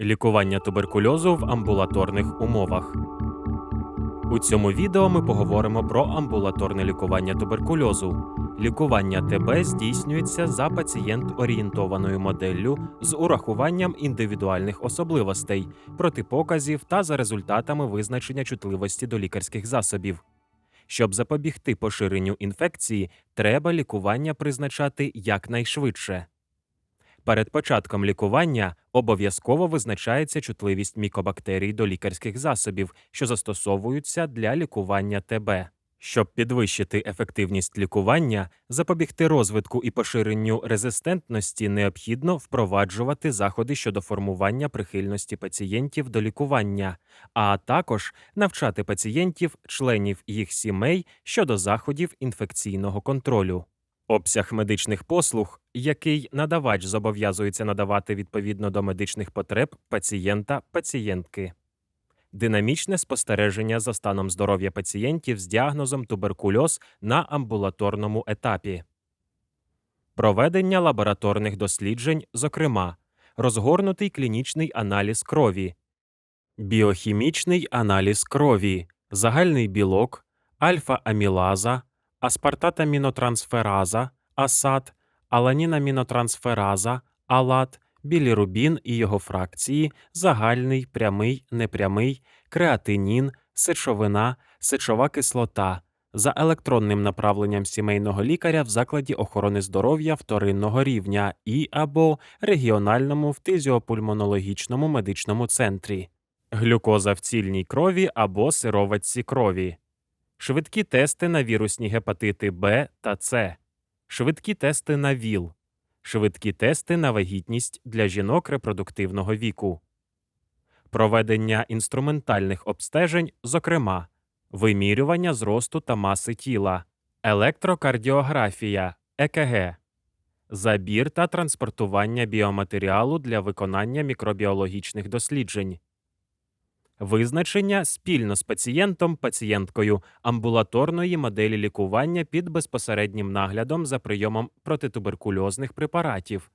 Лікування туберкульозу в амбулаторних умовах. У цьому відео ми поговоримо про амбулаторне лікування туберкульозу. Лікування ТБ здійснюється за пацієнт-орієнтованою моделлю з урахуванням індивідуальних особливостей, протипоказів та за результатами визначення чутливості до лікарських засобів. Щоб запобігти поширенню інфекції, треба лікування призначати якнайшвидше. Перед початком лікування обов'язково визначається чутливість мікобактерій до лікарських засобів, що застосовуються для лікування ТБ. Щоб підвищити ефективність лікування, запобігти розвитку і поширенню резистентності, необхідно впроваджувати заходи щодо формування прихильності пацієнтів до лікування, а також навчати пацієнтів, членів їх сімей щодо заходів інфекційного контролю. Обсяг медичних послуг, який надавач зобов'язується надавати відповідно до медичних потреб пацієнта пацієнтки. Динамічне спостереження за станом здоров'я пацієнтів з діагнозом туберкульоз на амбулаторному етапі. Проведення лабораторних досліджень, зокрема, розгорнутий клінічний аналіз крові, біохімічний аналіз крові, загальний білок, альфа-амілаза, аспартатамінотрансфераза, АСАД, аланінамінотрансфераза, АЛАТ, білірубін і його фракції, загальний, прямий, непрямий, креатинін, сечовина, сечова кислота. За електронним направленням сімейного лікаря в закладі охорони здоров'я вторинного рівня і або регіональному фтизіопульмонологічному медичному центрі, глюкоза в цільній крові або сироватці крові швидкі тести на вірусні гепатити Б та С, швидкі тести на ВІЛ, швидкі тести на вагітність для жінок репродуктивного віку, проведення інструментальних обстежень, зокрема, вимірювання зросту та маси тіла, електрокардіографія, ЕКГ, забір та транспортування біоматеріалу для виконання мікробіологічних досліджень. Визначення спільно з пацієнтом пацієнткою амбулаторної моделі лікування під безпосереднім наглядом за прийомом протитуберкульозних препаратів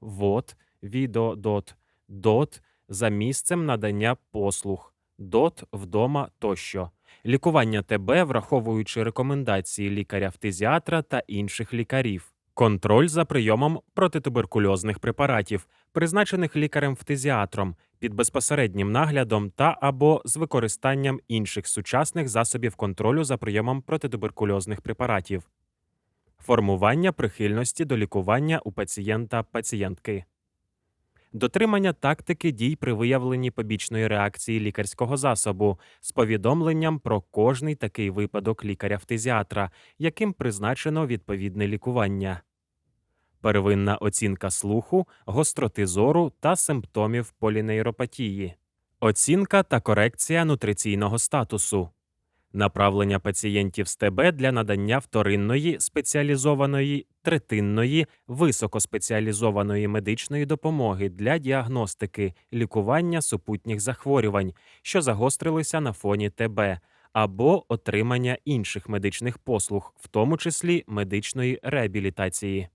ВОД, відеодот, ДОТ за місцем надання послуг, ДОТ вдома тощо. Лікування ТБ, враховуючи рекомендації лікаря-фтизіатра та інших лікарів. Контроль за прийомом протитуберкульозних препаратів, призначених лікарем-фтизіатром, під безпосереднім наглядом та або з використанням інших сучасних засобів контролю за прийомом протитуберкульозних препаратів, формування прихильності до лікування у пацієнта пацієнтки, дотримання тактики дій при виявленні побічної реакції лікарського засобу з повідомленням про кожний такий випадок лікаря-фтизіатра, яким призначено відповідне лікування. Первинна оцінка слуху, гостроти зору та симптомів полінейропатії, оцінка та корекція нутриційного статусу, направлення пацієнтів з ТБ для надання вторинної спеціалізованої, третинної, високоспеціалізованої медичної допомоги для діагностики, лікування супутніх захворювань, що загострилися на фоні ТБ. Або отримання інших медичних послуг, в тому числі медичної реабілітації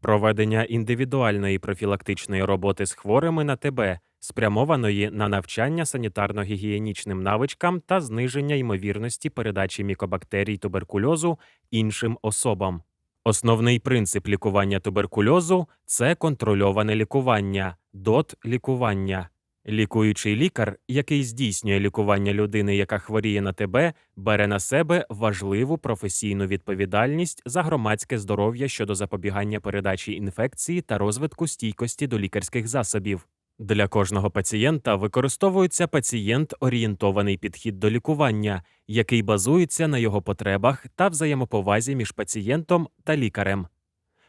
проведення індивідуальної профілактичної роботи з хворими на ТБ, спрямованої на навчання санітарно-гігієнічним навичкам та зниження ймовірності передачі мікобактерій туберкульозу іншим особам. Основний принцип лікування туберкульозу це контрольоване лікування, дот лікування. Лікуючий лікар, який здійснює лікування людини, яка хворіє на ТБ, бере на себе важливу професійну відповідальність за громадське здоров'я щодо запобігання передачі інфекції та розвитку стійкості до лікарських засобів. Для кожного пацієнта використовується пацієнт-орієнтований підхід до лікування, який базується на його потребах та взаємоповазі між пацієнтом та лікарем.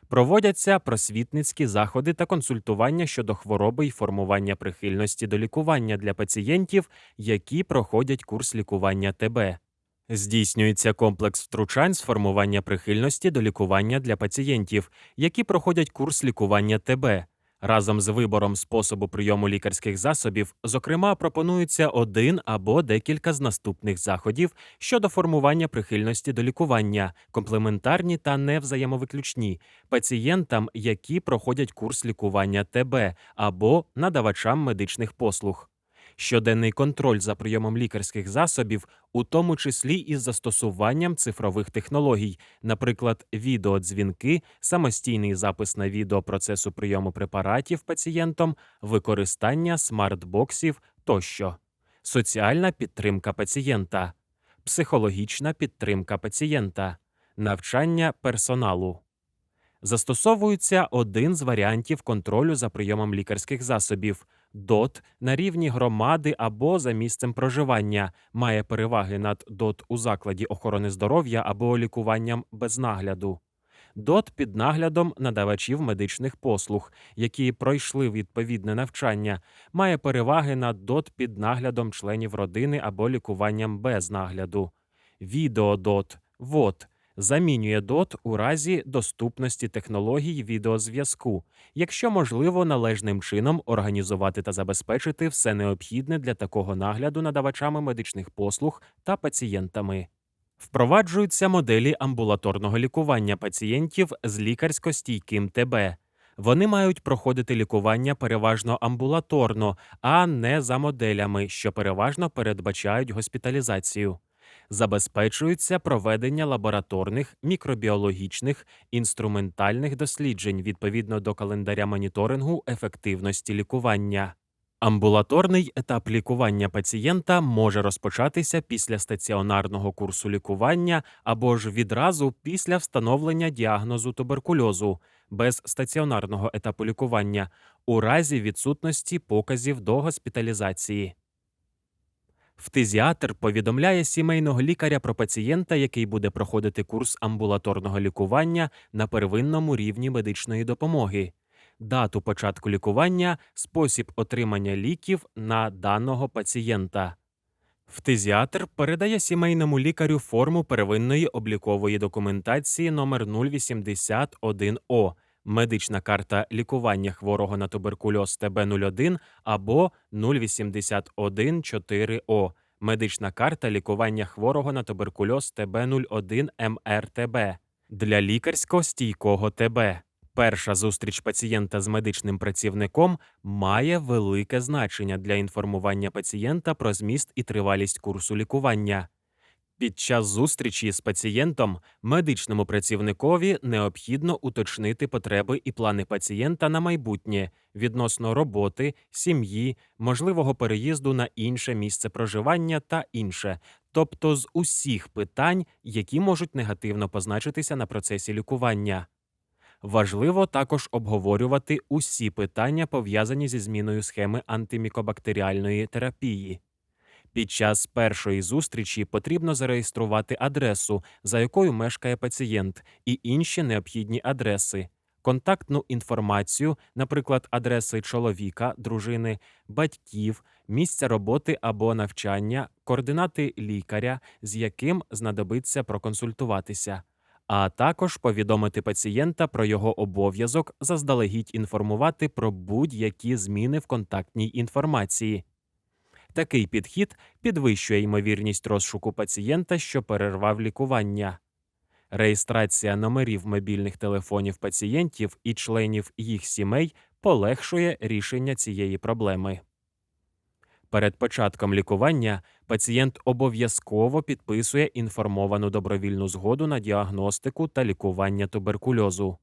Проводяться просвітницькі заходи та консультування щодо хвороби й формування прихильності до лікування для пацієнтів, які проходять курс лікування ТБ. Здійснюється комплекс втручань з формування прихильності до лікування для пацієнтів, які проходять курс лікування ТБ, Разом з вибором способу прийому лікарських засобів, зокрема, пропонується один або декілька з наступних заходів щодо формування прихильності до лікування, комплементарні та невзаємовиключні пацієнтам, які проходять курс лікування ТБ або надавачам медичних послуг. Щоденний контроль за прийомом лікарських засобів, у тому числі із застосуванням цифрових технологій, наприклад, відеодзвінки, самостійний запис на відео процесу прийому препаратів пацієнтом, використання смарт-боксів тощо, соціальна підтримка пацієнта, психологічна підтримка пацієнта, навчання персоналу. Застосовується один з варіантів контролю за прийомом лікарських засобів. ДОТ на рівні громади або за місцем проживання має переваги над ДОТ у закладі охорони здоров'я або лікуванням без нагляду. ДОТ під наглядом надавачів медичних послуг, які пройшли відповідне навчання, має переваги над ДОТ під наглядом членів родини або лікуванням без нагляду. Відеодот ВОД замінює ДОТ у разі доступності технологій відеозв'язку, якщо можливо належним чином організувати та забезпечити все необхідне для такого нагляду надавачами медичних послуг та пацієнтами. Впроваджуються моделі амбулаторного лікування пацієнтів з лікарсько-стійким ТБ. Вони мають проходити лікування переважно амбулаторно, а не за моделями, що переважно передбачають госпіталізацію. Забезпечується проведення лабораторних, мікробіологічних, інструментальних досліджень відповідно до календаря моніторингу ефективності лікування. Амбулаторний етап лікування пацієнта може розпочатися після стаціонарного курсу лікування або ж відразу після встановлення діагнозу туберкульозу без стаціонарного етапу лікування у разі відсутності показів до госпіталізації. Фтизіатр повідомляє сімейного лікаря про пацієнта, який буде проходити курс амбулаторного лікування на первинному рівні медичної допомоги, дату початку лікування, спосіб отримання ліків на даного пацієнта. Фтизіатр передає сімейному лікарю форму первинної облікової документації номер 081О, медична карта лікування хворого на туберкульоз ТБ01 або 081-4О, медична карта лікування хворого на туберкульоз ТБ01 МРТБ для лікарсько-стійкого ТБ. Перша зустріч пацієнта з медичним працівником має велике значення для інформування пацієнта про зміст і тривалість курсу лікування. Під час зустрічі з пацієнтом медичному працівникові необхідно уточнити потреби і плани пацієнта на майбутнє відносно роботи, сім'ї, можливого переїзду на інше місце проживання та інше, тобто з усіх питань, які можуть негативно позначитися на процесі лікування. Важливо також обговорювати усі питання, пов'язані зі зміною схеми антимікобактеріальної терапії. Під час першої зустрічі потрібно зареєструвати адресу, за якою мешкає пацієнт, і інші необхідні адреси, контактну інформацію, наприклад, адреси чоловіка, дружини, батьків, місця роботи або навчання, координати лікаря, з яким знадобиться проконсультуватися. А також повідомити пацієнта про його обов'язок заздалегідь інформувати про будь-які зміни в контактній інформації. Такий підхід підвищує ймовірність розшуку пацієнта, що перервав лікування. Реєстрація номерів мобільних телефонів пацієнтів і членів їх сімей полегшує рішення цієї проблеми. Перед початком лікування пацієнт обов'язково підписує інформовану добровільну згоду на діагностику та лікування туберкульозу.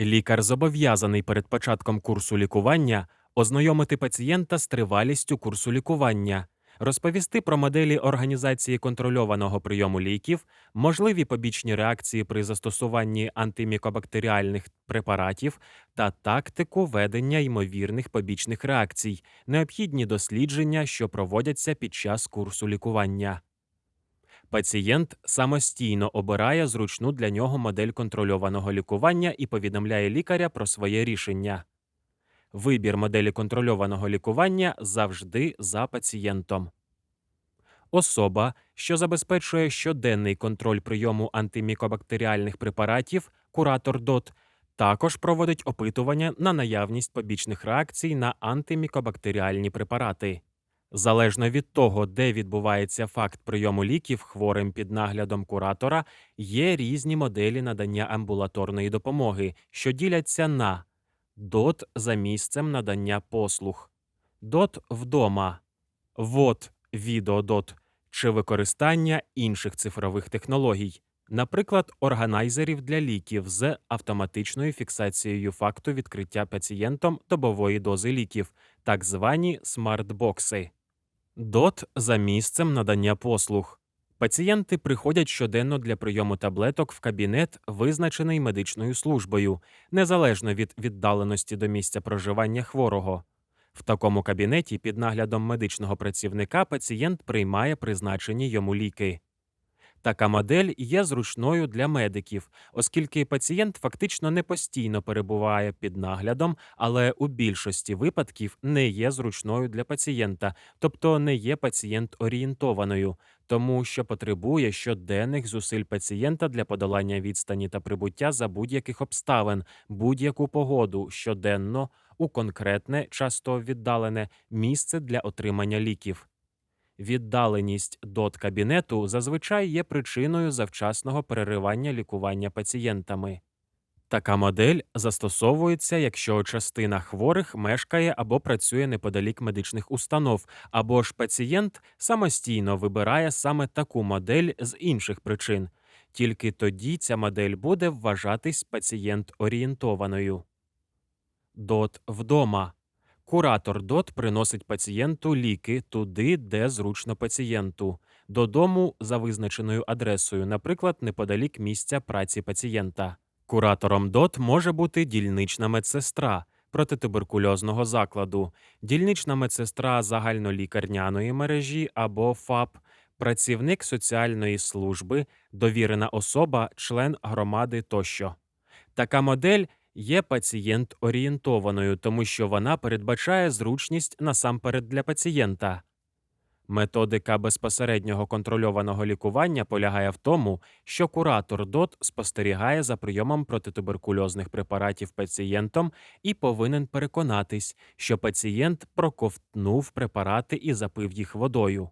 Лікар зобов'язаний перед початком курсу лікування ознайомити пацієнта з тривалістю курсу лікування, розповісти про моделі організації контрольованого прийому ліків, можливі побічні реакції при застосуванні антимікобактеріальних препаратів та тактику ведення ймовірних побічних реакцій, необхідні дослідження, що проводяться під час курсу лікування. Пацієнт самостійно обирає зручну для нього модель контрольованого лікування і повідомляє лікаря про своє рішення. Вибір моделі контрольованого лікування завжди за пацієнтом. Особа, що забезпечує щоденний контроль прийому антимікобактеріальних препаратів, куратор ДОТ, Також проводить опитування на наявність побічних реакцій на антимікобактеріальні препарати. Залежно від того, де відбувається факт прийому ліків хворим під наглядом куратора, є різні моделі надання амбулаторної допомоги, що діляться на ДОТ за місцем надання послуг, ДОТ вдома, ВОТ відеодот чи використання інших цифрових технологій, наприклад, органайзерів для ліків з автоматичною фіксацією факту відкриття пацієнтом добової дози ліків, так звані смартбокси. ДОТ за місцем надання послуг. Пацієнти приходять щоденно для прийому таблеток в кабінет, визначений медичною службою, незалежно від віддаленості до місця проживання хворого. В такому кабінеті під наглядом медичного працівника пацієнт приймає призначені йому ліки. Така модель є зручною для медиків, оскільки пацієнт фактично не постійно перебуває під наглядом, але у більшості випадків не є зручною для пацієнта, тобто не є пацієнт орієнтованою, тому що потребує щоденних зусиль пацієнта для подолання відстані та прибуття за будь-яких обставин, будь-яку погоду щоденно у конкретне, часто віддалене місце для отримання ліків. Віддаленість дот кабінету зазвичай є причиною завчасного переривання лікування пацієнтами. Така модель застосовується, якщо частина хворих мешкає або працює неподалік медичних установ, або ж пацієнт самостійно вибирає саме таку модель з інших причин. Тільки тоді ця модель буде вважатись пацієнт орієнтованою. ДОТ вдома. Куратор ДОТ приносить пацієнту ліки туди, де зручно пацієнту, додому за визначеною адресою, наприклад, неподалік місця праці пацієнта. Куратором ДОТ може бути дільнична медсестра протитуберкульозного закладу, дільнична медсестра загальнолікарняної мережі або ФАП, працівник соціальної служби, довірена особа, член громади тощо. Така модель є пацієнт орієнтованою, тому що вона передбачає зручність насамперед для пацієнта. Методика безпосереднього контрольованого лікування полягає в тому, що куратор ДОТ спостерігає за прийомом протитуберкульозних препаратів пацієнтом і повинен переконатись, що пацієнт проковтнув препарати і запив їх водою.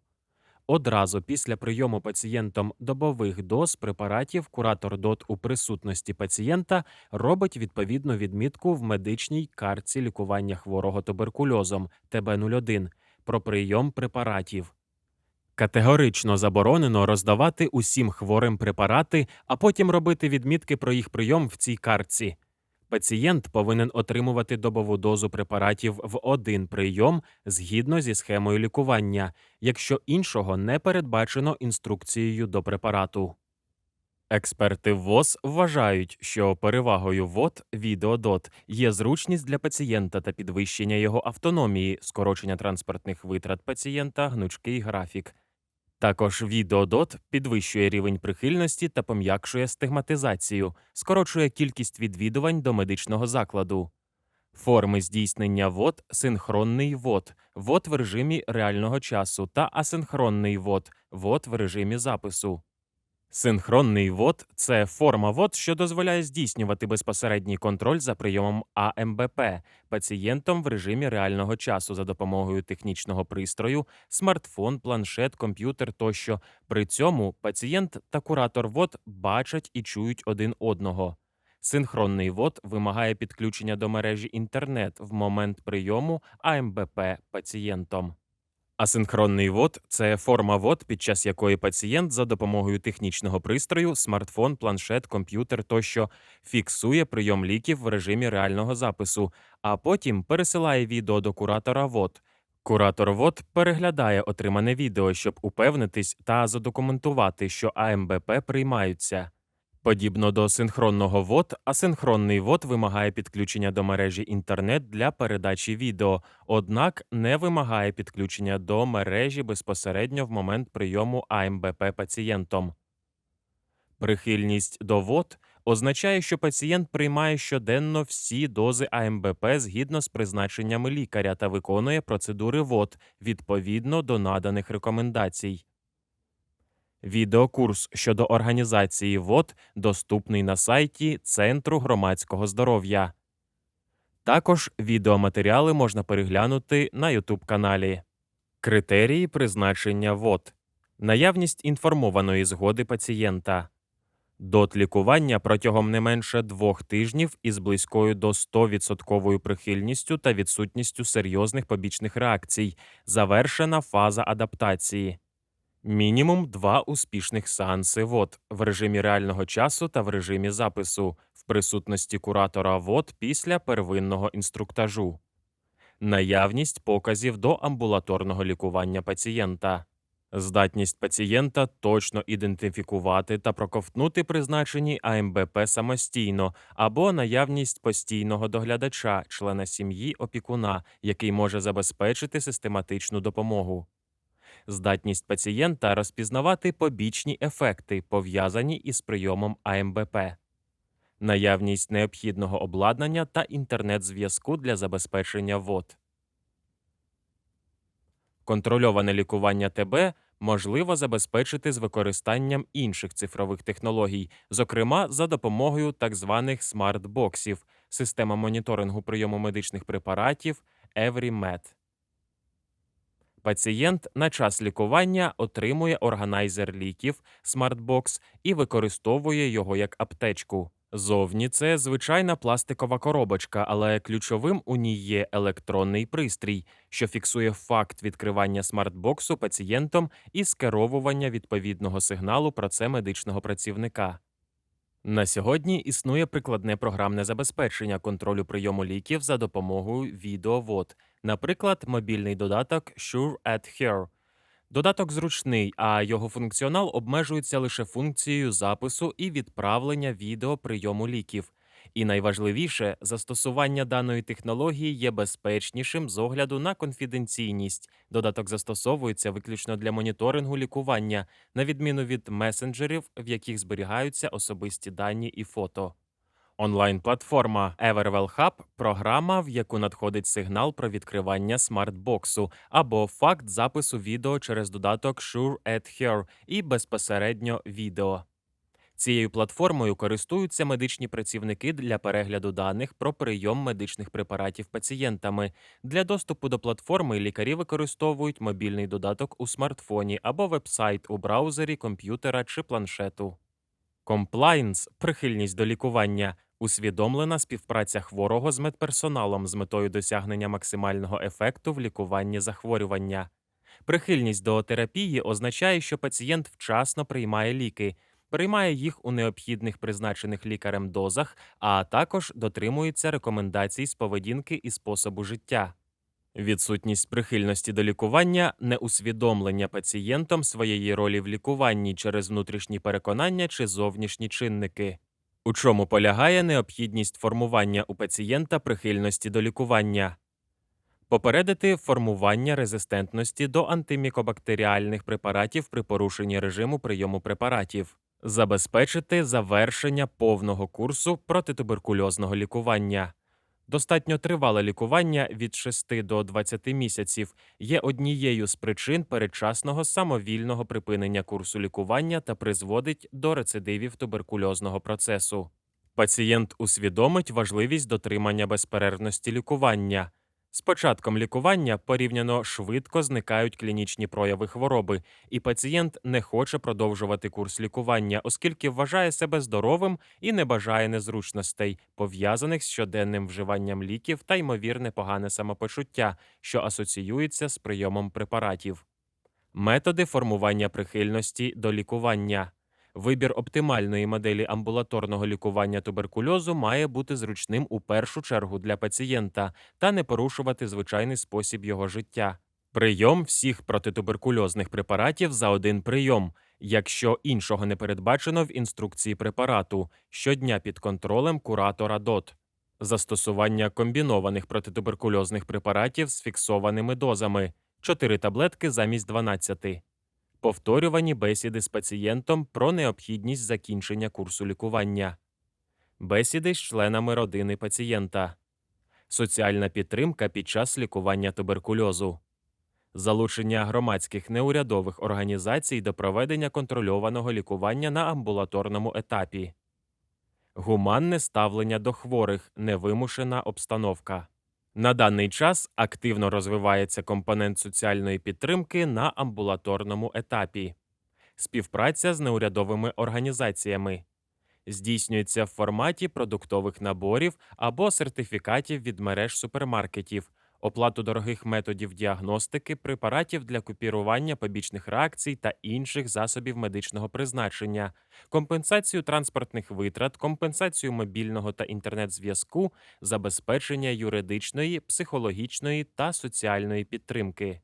Одразу після прийому пацієнтом добових доз препаратів куратор ДОТ у присутності пацієнта робить відповідну відмітку в медичній картці лікування хворого туберкульозом ТБ01 про прийом препаратів. Категорично заборонено роздавати усім хворим препарати, а потім робити відмітки про їх прийом в цій картці. Пацієнт повинен отримувати добову дозу препаратів в один прийом згідно зі схемою лікування, якщо іншого не передбачено інструкцією до препарату. Експерти ВОЗ вважають, що перевагою ВОД відеодот є зручність для пацієнта та підвищення його автономії, скорочення транспортних витрат пацієнта, гнучкий графік. Також відеодот підвищує рівень прихильності та пом'якшує стигматизацію, скорочує кількість відвідувань до медичного закладу. Форми здійснення вод синхронний вод, вод в режимі реального часу та асинхронний вод, вод в режимі запису. Синхронний вод це форма вод, що дозволяє здійснювати безпосередній контроль за прийомом АМБП пацієнтом в режимі реального часу за допомогою технічного пристрою, смартфон, планшет, комп'ютер тощо. При цьому пацієнт та куратор вод бачать і чують один одного. Синхронний вод вимагає підключення до мережі інтернет в момент прийому АМБП пацієнтом. Асинхронний вод це форма вод, під час якої пацієнт за допомогою технічного пристрою, смартфон, планшет, комп'ютер тощо фіксує прийом ліків в режимі реального запису, а потім пересилає відео до куратора вод. Куратор вод переглядає отримане відео, щоб упевнитись та задокументувати, що АМБП приймаються. Подібно до синхронного вод, асинхронний вод вимагає підключення до мережі інтернет для передачі відео, однак не вимагає підключення до мережі безпосередньо в момент прийому АМБП пацієнтом. Прихильність до вод означає, що пацієнт приймає щоденно всі дози АМБП згідно з призначеннями лікаря та виконує процедури вод відповідно до наданих рекомендацій. Відеокурс щодо організації ВОД доступний на сайті Центру громадського здоров'я. Також відеоматеріали можна переглянути на YouTube каналі. Критерії призначення ВОД. Наявність інформованої згоди пацієнта. Дот лікування протягом не менше двох тижнів із близькою до 100% прихильністю та відсутністю серйозних побічних реакцій. Завершена фаза адаптації. Мінімум два успішних сеанси ВОД в режимі реального часу та в режимі запису в присутності куратора ВОД після первинного інструктажу. Наявність показів до амбулаторного лікування пацієнта. Здатність пацієнта точно ідентифікувати та проковтнути призначені АМБП самостійно або наявність постійного доглядача, члена сім'ї опікуна, який може забезпечити систематичну допомогу. Здатність пацієнта розпізнавати побічні ефекти, пов'язані із прийомом АМБП. Наявність необхідного обладнання та інтернет-зв'язку для забезпечення ВОД. Контрольоване лікування ТБ можливо забезпечити з використанням інших цифрових технологій, зокрема за допомогою так званих смарт-боксів, система моніторингу прийому медичних препаратів EveryMed. Пацієнт на час лікування отримує органайзер ліків SmartBox і використовує його як аптечку. Зовні це звичайна пластикова коробочка, але ключовим у ній є електронний пристрій, що фіксує факт відкривання смартбоксу пацієнтом і скеровування відповідного сигналу про це медичного працівника. На сьогодні існує прикладне програмне забезпечення контролю прийому ліків за допомогою відеовод, наприклад, мобільний додаток Sure at Here. Додаток зручний, а його функціонал обмежується лише функцією запису і відправлення відео прийому ліків. І найважливіше, застосування даної технології є безпечнішим з огляду на конфіденційність. Додаток застосовується виключно для моніторингу лікування, на відміну від месенджерів, в яких зберігаються особисті дані і фото. Онлайн-платформа Everwell Hub – програма, в яку надходить сигнал про відкривання смартбоксу або факт запису відео через додаток Sure at Here і безпосередньо відео. Цією платформою користуються медичні працівники для перегляду даних про прийом медичних препаратів пацієнтами. Для доступу до платформи лікарі використовують мобільний додаток у смартфоні або вебсайт у браузері, комп'ютера чи планшету. Комплайнс прихильність до лікування усвідомлена співпраця хворого з медперсоналом з метою досягнення максимального ефекту в лікуванні захворювання. Прихильність до терапії означає, що пацієнт вчасно приймає ліки, приймає їх у необхідних призначених лікарем дозах, а також дотримується рекомендацій з поведінки і способу життя. Відсутність прихильності до лікування неусвідомлення пацієнтом своєї ролі в лікуванні через внутрішні переконання чи зовнішні чинники. У чому полягає необхідність формування у пацієнта прихильності до лікування? Попередити формування резистентності до антимікобактеріальних препаратів при порушенні режиму прийому препаратів, забезпечити завершення повного курсу протитуберкульозного лікування. Достатньо тривале лікування від 6 до 20 місяців є однією з причин передчасного самовільного припинення курсу лікування та призводить до рецидивів туберкульозного процесу. Пацієнт усвідомить важливість дотримання безперервності лікування. З початком лікування порівняно швидко зникають клінічні прояви хвороби, і пацієнт не хоче продовжувати курс лікування, оскільки вважає себе здоровим і не бажає незручностей, пов'язаних з щоденним вживанням ліків та ймовірне погане самопочуття, що асоціюється з прийомом препаратів. Методи формування прихильності до лікування. Вибір оптимальної моделі амбулаторного лікування туберкульозу має бути зручним у першу чергу для пацієнта та не порушувати звичайний спосіб його життя. Прийом всіх протитуберкульозних препаратів за один прийом, якщо іншого не передбачено в інструкції препарату, щодня під контролем куратора ДОТ. Застосування комбінованих протитуберкульозних препаратів з фіксованими дозами 4 таблетки замість 12 повторювані бесіди з пацієнтом про необхідність закінчення курсу лікування, бесіди з членами родини пацієнта, соціальна підтримка під час лікування туберкульозу, залучення громадських неурядових організацій до проведення контрольованого лікування на амбулаторному етапі, гуманне ставлення до хворих, невимушена обстановка. На даний час активно розвивається компонент соціальної підтримки на амбулаторному етапі, співпраця з неурядовими організаціями. Здійснюється в форматі продуктових наборів або сертифікатів від мереж супермаркетів, оплату дорогих методів діагностики, препаратів для купірування побічних реакцій та інших засобів медичного призначення, компенсацію транспортних витрат, компенсацію мобільного та інтернет-зв'язку, забезпечення юридичної, психологічної та соціальної підтримки.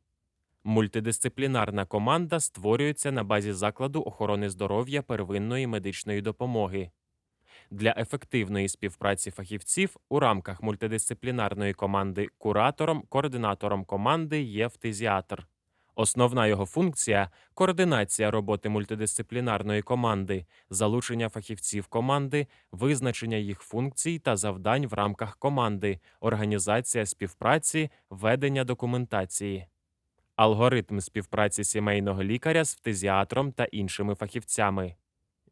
Мультидисциплінарна команда створюється на базі закладу охорони здоров'я первинної медичної допомоги. Для ефективної співпраці фахівців у рамках мультидисциплінарної команди куратором, координатором команди є фтизіатр. Основна його функція координація роботи мультидисциплінарної команди, залучення фахівців команди, визначення їх функцій та завдань в рамках команди, організація співпраці, ведення документації. Алгоритм співпраці сімейного лікаря з фтизіатром та іншими фахівцями.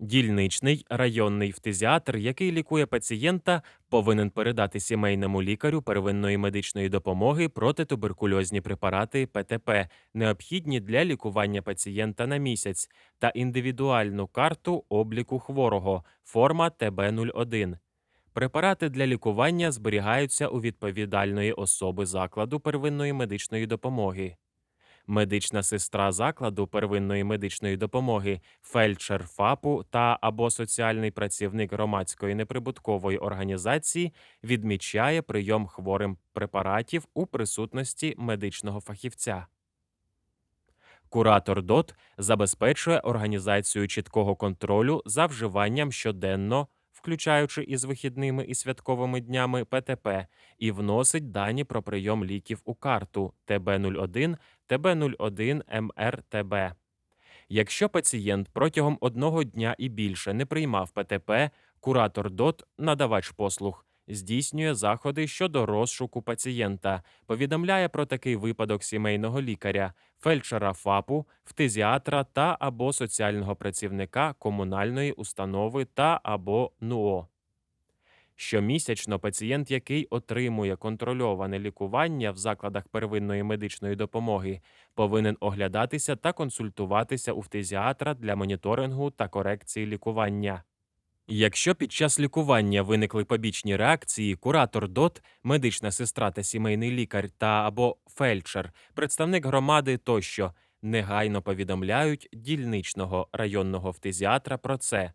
Дільничний районний фтизіатр, який лікує пацієнта, повинен передати сімейному лікарю первинної медичної допомоги протитуберкульозні препарати ПТП, необхідні для лікування пацієнта на місяць, та індивідуальну карту обліку хворого форма ТБ01. Препарати для лікування зберігаються у відповідальної особи закладу первинної медичної допомоги медична сестра закладу первинної медичної допомоги, фельдшер ФАПу та або соціальний працівник громадської неприбуткової організації відмічає прийом хворим препаратів у присутності медичного фахівця. Куратор ДОТ забезпечує організацію чіткого контролю за вживанням щоденно, включаючи із вихідними і святковими днями ПТП, і вносить дані про прийом ліків у карту ТБ 01 ТБ01МРТБ. Якщо пацієнт протягом одного дня і більше не приймав ПТП, куратор ДОТ, надавач послуг, здійснює заходи щодо розшуку пацієнта, повідомляє про такий випадок сімейного лікаря, фельдшера ФАПу, фтизіатра та або соціального працівника комунальної установи та або НУО. Щомісячно пацієнт, який отримує контрольоване лікування в закладах первинної медичної допомоги, повинен оглядатися та консультуватися у фтизіатра для моніторингу та корекції лікування. Якщо під час лікування виникли побічні реакції, куратор ДОТ, медична сестра та сімейний лікар та або фельдшер, представник громади тощо негайно повідомляють дільничного районного фтизіатра про це.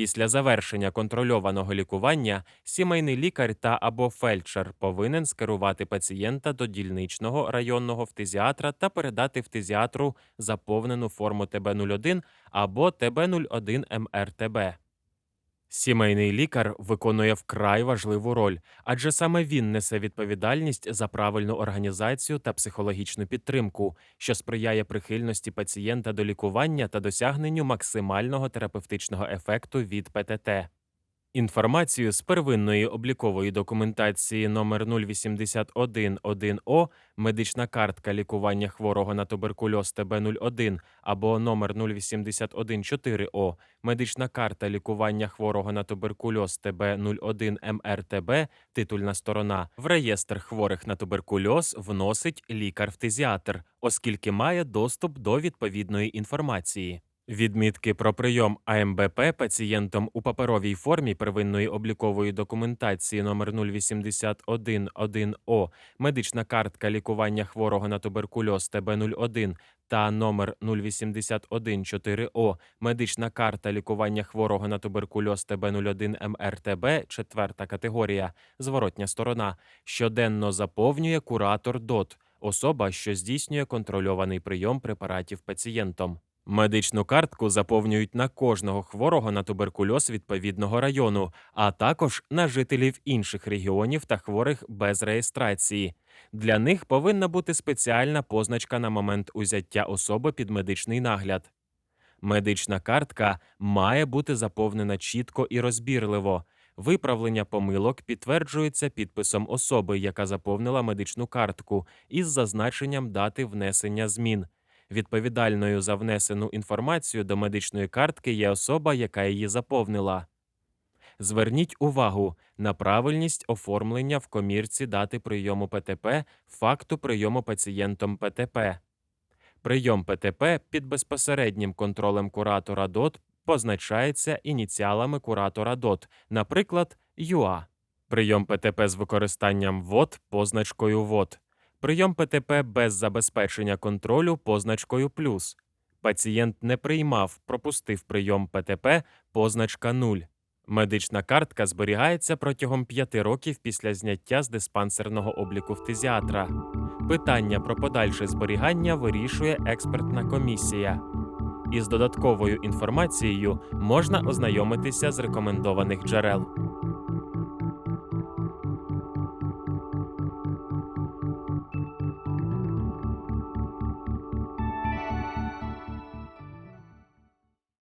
Після завершення контрольованого лікування сімейний лікар та або фельдшер повинен скерувати пацієнта до дільничного районного фтизіатра та передати фтизіатру заповнену форму ТБ01 або ТБ01МРТБ. Сімейний лікар виконує вкрай важливу роль, адже саме він несе відповідальність за правильну організацію та психологічну підтримку, що сприяє прихильності пацієнта до лікування та досягненню максимального терапевтичного ефекту від ПТТ. Інформацію з первинної облікової документації номер 0811О медична картка лікування хворого на туберкульоз ТБ01 або номер 0814О медична карта лікування хворого на туберкульоз ТБ01 МРТБ титульна сторона в реєстр хворих на туберкульоз вносить лікар-фтизіатр, оскільки має доступ до відповідної інформації. Відмітки про прийом АМБП пацієнтом у паперовій формі первинної облікової документації номер 0811О медична картка лікування хворого на туберкульоз ТБ01 та номер 0814О медична карта лікування хворого на туберкульоз ТБ01 МРТБ четверта категорія зворотня сторона щоденно заповнює куратор ДОТ особа, що здійснює контрольований прийом препаратів пацієнтом. Медичну картку заповнюють на кожного хворого на туберкульоз відповідного району, а також на жителів інших регіонів та хворих без реєстрації. Для них повинна бути спеціальна позначка на момент узяття особи під медичний нагляд. Медична картка має бути заповнена чітко і розбірливо. Виправлення помилок підтверджується підписом особи, яка заповнила медичну картку, із зазначенням дати внесення змін. Відповідальною за внесену інформацію до медичної картки є особа, яка її заповнила. Зверніть увагу на правильність оформлення в комірці дати прийому ПТП факту прийому пацієнтом ПТП. Прийом ПТП під безпосереднім контролем куратора ДОТ позначається ініціалами куратора ДОТ, наприклад, ЮА. Прийом ПТП з використанням ВОД позначкою ВОД. Прийом ПТП без забезпечення контролю позначкою плюс. Пацієнт не приймав, пропустив прийом ПТП позначка 0. Медична картка зберігається протягом 5 років після зняття з диспансерного обліку фтизіатра. Питання про подальше зберігання вирішує експертна комісія. Із додатковою інформацією можна ознайомитися з рекомендованих джерел.